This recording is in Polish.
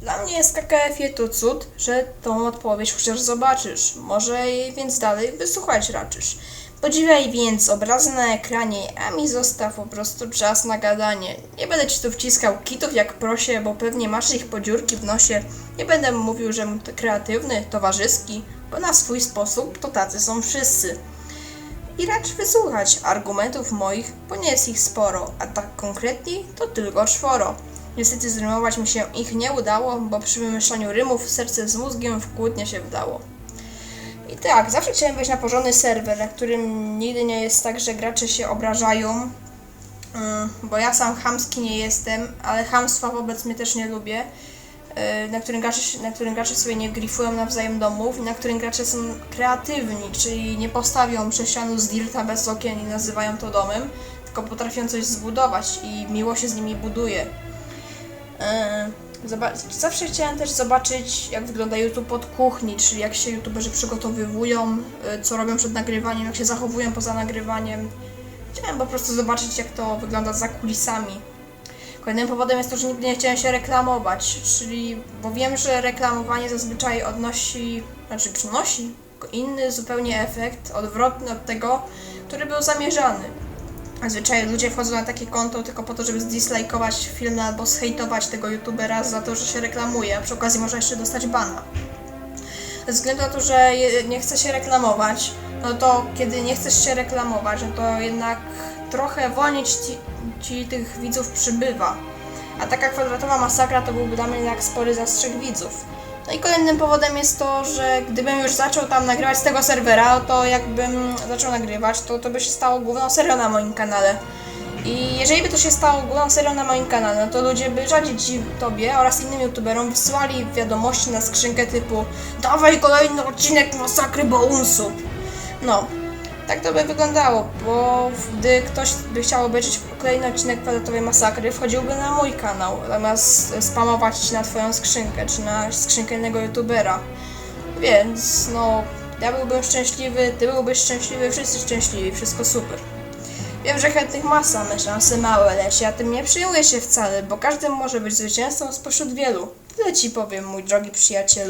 Dla mnie jest KKF to cud, że tą odpowiedź chociaż zobaczysz. Może jej więc dalej wysłuchać raczysz. Podziwiaj więc obrazy na ekranie, a mi zostaw po prostu czas na gadanie. Nie będę ci tu wciskał kitów jak prosie, bo pewnie masz ich podziurki w nosie. Nie będę mówił, że kreatywny, towarzyski, bo na swój sposób to tacy są wszyscy. I racz wysłuchać argumentów moich, bo nie jest ich sporo, a tak konkretniej to tylko czworo. Niestety zrymować mi się ich nie udało, bo przy wymyślaniu rymów serce z mózgiem w kłótnie się wdało. I tak, zawsze chciałem wejść na porządny serwer, na którym nigdy nie jest tak, że gracze się obrażają, Mm, bo ja sam chamski nie jestem, ale chamstwa wobec mnie też nie lubię, y, na którym gracze, na którym gracze sobie nie grifują nawzajem domów, i na którym gracze są kreatywni, czyli nie postawią sześcianu z dirta bez okien i nazywają to domem, tylko potrafią coś zbudować i miło się z nimi buduje. Zobacz, zawsze chciałem też zobaczyć, jak wygląda YouTube od kuchni, czyli jak się YouTuberzy przygotowywują, yy, co robią przed nagrywaniem, jak się zachowują poza nagrywaniem. Chciałem po prostu zobaczyć, jak to wygląda za kulisami. Kolejnym powodem jest to, że nigdy nie chciałem się reklamować, czyli, bo wiem, że reklamowanie zazwyczaj odnosi, znaczy przynosi inny zupełnie efekt, odwrotny od tego, który był zamierzany. Zazwyczaj ludzie wchodzą na takie konto tylko po to, żeby zdislajkować film albo zhejtować tego youtubera za to, że się reklamuje, a przy okazji można jeszcze dostać bana. Ze względu na to, że nie chce się reklamować, no to kiedy nie chcesz się reklamować, no to jednak trochę wolniej ci, ci tych widzów przybywa. A taka kwadratowa masakra to byłby dla mnie jak spory zastrzyk widzów. No i kolejnym powodem jest to, że gdybym już zaczął tam nagrywać z tego serwera, to jakbym zaczął nagrywać, to to by się stało główną serią na moim kanale. I jeżeli by to się stało główną serią na moim kanale, to ludzie by rzadziej ci tobie oraz innym youtuberom wysyłali wiadomości na skrzynkę typu Dawaj kolejny odcinek masakry Bounsu. No, tak to by wyglądało, bo gdy ktoś by chciał obejrzeć kolejny odcinek kwadratowej masakry, wchodziłby na mój kanał, zamiast spamować na twoją skrzynkę, czy na skrzynkę innego youtubera. Więc no, ja byłbym szczęśliwy, ty byłbyś szczęśliwy, wszyscy szczęśliwi, wszystko super. Wiem, że chętnych masa, me szanse małe, lecz ja tym nie przyjmuję się wcale, bo każdy może być zwycięzcą spośród wielu. Tyle ci powiem, mój drogi przyjacielu.